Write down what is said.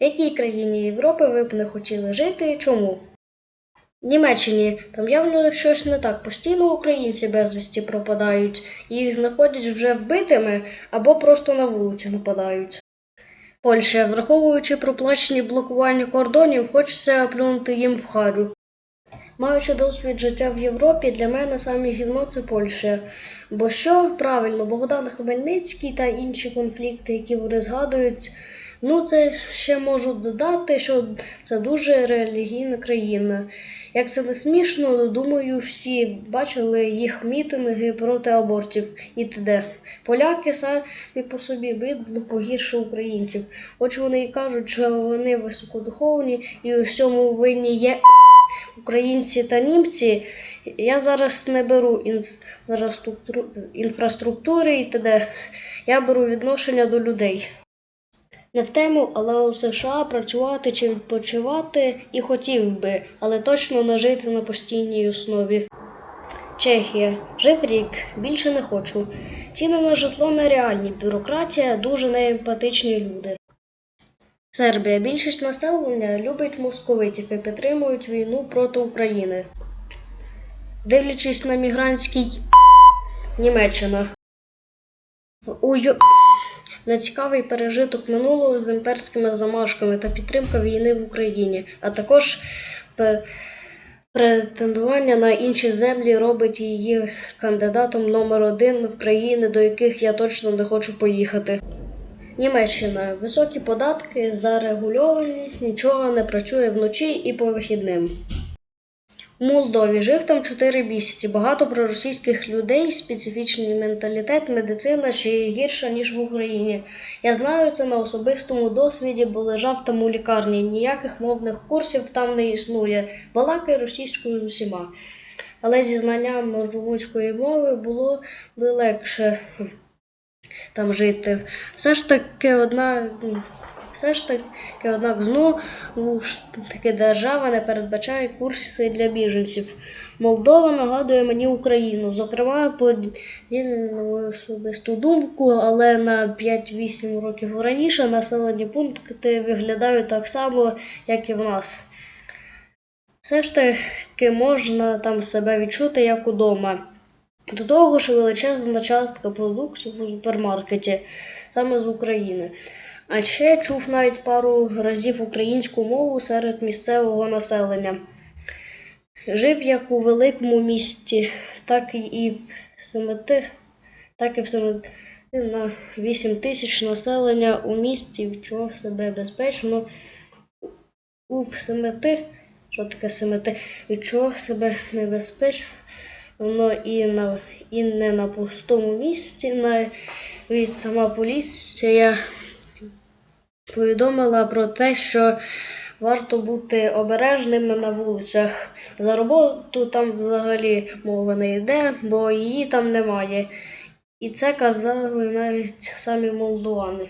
В якій країні Європи ви б не хотіли жити і чому? В Німеччині там явно щось не так. Постійно українці безвісті пропадають, їх знаходять вже вбитими або просто на вулиці нападають. Польща, враховуючи проплачені блокування кордонів, хочеться плюнути їм в харю. Маючи досвід життя в Європі, для мене саме гівно це Польща. Бо що правильно, Богдан Хмельницький та інші конфлікти, які вони згадують, ну це ще можу додати, що це дуже релігійна країна. Як це не смішно, думаю, всі бачили їх мітинги проти абортів і т.д. Поляки самі по собі бидло погірше українців. Хоч вони і кажуть, що вони високодуховні і у всьому винні є українці та німці. Я зараз не беру інфраструктури і т.д. Я беру відношення до людей. Не в тему, але у США працювати чи відпочивати і хотів би, але точно не жити на постійній основі. Чехія. Жив рік, більше не хочу. Ціни на житло нереальні, бюрократія, дуже неемпатичні люди. Сербія. Більшість населення любить московитів і підтримують війну проти України. Дивлячись на мігрантський Німеччина. В УЙО нецікавий пережиток минулого з імперськими замашками та підтримка війни в Україні, а також претендування на інші землі робить її кандидатом номер один в країни, до яких я точно не хочу поїхати. Німеччина. Високі податки, зарегульованість, нічого не працює вночі і по вихідним. Молдові жив там 4 місяці. Багато проросійських людей, специфічний менталітет, медицина ще гірша, ніж в Україні. Я знаю це на особистому досвіді, бо лежав там у лікарні. Ніяких мовних курсів там не існує. Балакай російською з усіма. Але зі знанням румунської мови було би легше там жити. Все ж таки одна. Все ж таки, однак, знову ж таки держава не передбачає курси для біженців. Молдова нагадує мені Україну, зокрема, поділена на мою особисту думку, але на 5-8 років раніше населені пункти виглядають так само, як і в нас. Все ж таки можна там себе відчути як удома. До того ж, величезна частка продуктів у супермаркеті саме з України. А ще чув навіть пару разів українську мову серед місцевого населення. Жив як у великому місті, так і в семити, так і в семити на 8 тисяч населення у місті відчував себе безпечно. У семити, що таке семити, відчував себе небезпечно і, на, і не на пустому місці. Навіть сама поліція повідомила про те, що варто бути обережними на вулицях. За роботу там взагалі мова не йде, бо її там немає. І це казали навіть самі молдовани.